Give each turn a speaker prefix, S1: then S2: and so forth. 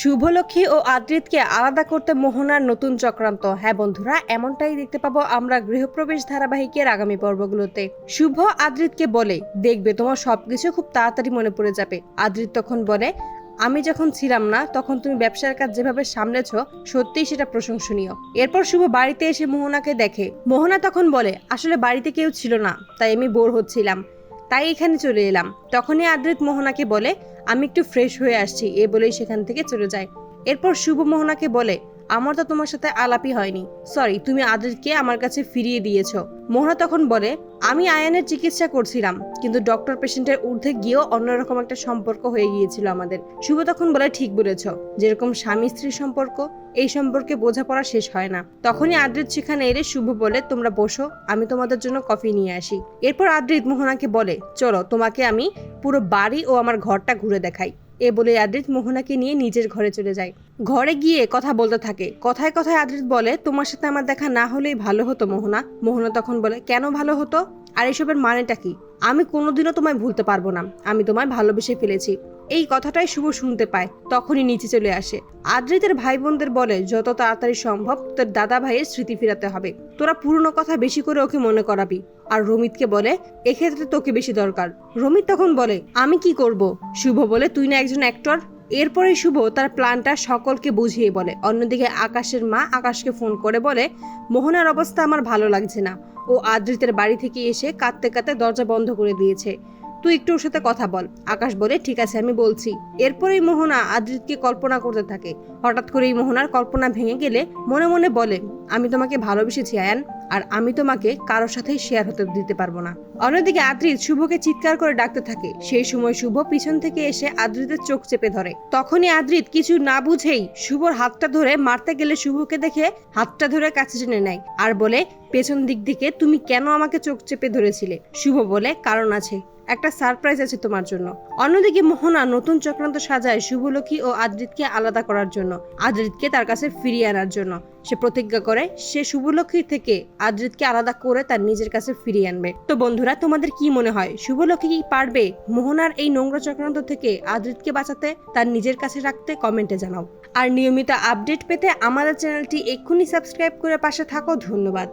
S1: শুভলক্ষ্মী ও আদ্রিতকে আলাদা করতে মোহনার নতুন চক্রান্ত। হ্যাঁ বন্ধুরা, এমনটাই দেখতে পাবো আমরা গৃহপ্রবেশ ধারাবাহিকের আগামী পর্বগুলোতে। শুভ আদ্রিতকে বলে, দেখবে, তোমার সবকিছু খুব তাড়াতাড়ি মনে পড়ে যাবে। আদ্রিত তখন বলে, আমি যখন ছিলাম না, তখন তুমি ব্যবসার কাজ যেভাবে সামলেছ, সত্যিই সেটা প্রশংসনীয়। এরপর শুভ বাড়িতে এসে মোহনাকে দেখে। মোহনা তখন বলে, আসলে বাড়িতে কেউ ছিল না, তাই আমি বোর হচ্ছিলাম। তাই এখানে চলে এলাম। তখনই আদ্রিত মোহনাকে বলে, আমি একটু ফ্রেশ হয়ে আসছি। এ বলেই সেখান থেকে চলে যায়। এরপর শুভ মোহনাকে বলে আমার তো তোমার সাথে আলাপই হয়নি। সরি তুমি আদ্রিতকে আমার কাছে ফিরিয়ে দিয়েছ। মোহনা তখন বলে, আমি আয়ানের চিকিৎসা করছিলাম, কিন্তু ডক্টর পেশেন্টের ঊর্ধ্বে গিয়েও অন্যরকম একটা সম্পর্ক হয়ে গিয়েছিল আমাদের। শুভ তখন বলে, ঠিক বলেছ, যেরকম স্বামী স্ত্রীর সম্পর্ক, এই সম্পর্কে বোঝাপড়া শেষ হয় না। তখনই আদ্রিত সেখানে এলে শুভ বলে, তোমরা বসো, আমি তোমাদের জন্য কফি নিয়ে আসি। এরপর আদ্রিত মোহনাকে বলে, চলো, তোমাকে আমি পুরো বাড়ি ও আমার ঘরটা ঘুরে দেখাই। এ বলে আদ্রিত মোহনাকে নিয়ে নিজের ঘরে চলে যায়। ঘরে গিয়ে কথা বলতে থাকে। কথায় কথায় আদ্রিত বলে, তোমার সাথে আমার দেখা না হলেই ভালো হতো মোহনা। মোহনা তখন বলে, কেন ভালো হতো? আর এসবের মানেটা কি? আমি কোনোদিনও তোমায় ভুলতে পারব না। আমি তোমায় ভালোবেসে ফেলেছি। এই কথাটাই শুভ শুনতে পায়, তখনই নিচে চলে আসে। আদ্রিতের ভাই বোনদের বলে, যত তাড়াতাড়ি সম্ভব তোর দাদা ভাইয়ের স্মৃতি ফিরাতে হবে। তোরা পুরনো কথা বেশি করে ওকে মনে করাবি। আর রমিতকে বলে, এক্ষেত্রে তোকে বেশি দরকার। রমিত তখন বলে, আমি কি করব? শুভ বলে, তুই না একজন অ্যাক্টর এরপরে শুভ তার প্ল্যানটা সকলকে বুঝিয়ে বলে। অন্যদিকে আকাশের মা আকাশকে ফোন করে বলে, মোহনার অবস্থা আমার ভালো লাগছে না। ও আদ্রিতের বাড়ি থেকে এসে কাঁদতে কাঁদতে দরজা বন্ধ করে দিয়েছে। তুই একটু ওর সাথে কথা বল। আকাশ বলে, ঠিক আছে, আমি বলছি। এরপরেই মোহনা আদৃতকে কল্পনা করতে থাকে। হঠাৎ করেই মোহনার কল্পনা ভেঙে গেলে মনে মনে বলে, আমি তোমাকে ভালোবেসেছি, আয়ান। আর আমি তোমাকে কারোর সাথেই শেয়ার হতে দিতে পারব না। অন্যদিকে আদ্রিত শুভকে চিৎকার করে ডাকতে থাকে। সেই সময় শুভ পিছন থেকে এসে আদ্রিতের চোখ চেপে ধরে। তখনই আদ্রিত কিছু না বুঝেই শুভর হাতটা ধরে মারতে গেলে শুভকে দেখে হাতটা ধরে কাছে টেনে নেয় আর বলে, পেছন দিক থেকে তুমি কেন আমাকে চোখ চেপে ধরেছিলে? শুভ বলে, কারণ আছে। একটা সারপ্রাইজ আছে তোমার জন্য। অন্যদিকে মোহনা নতুন চক্রান্ত সাজায় শুভলক্ষ্মী ও আদ্রিতকে আলাদা করার জন্য। আদ্রিতকে তার কাছে ফিরিয়ে আনার জন্য। সে প্রতিজ্ঞা করে, সে শুভলক্ষ্মী থেকে আদ্রিতকে আলাদা করে তার নিজের কাছে ফিরিয়ে আনবে। তো বন্ধুরা, তোমাদের কি মনে হয়, শুভলক্ষ্মী কি পারবে মোহনার এই নোংরা চক্রান্ত থেকে আদ্রিতকে বাঁচাতে? তার নিজের কাছে রাখতে কমেন্টে জানাও। আর নিয়মিত আপডেট পেতে আমাদের চ্যানেলটি এক্ষুনি সাবস্ক্রাইব করে পাশে থাকো। ধন্যবাদ।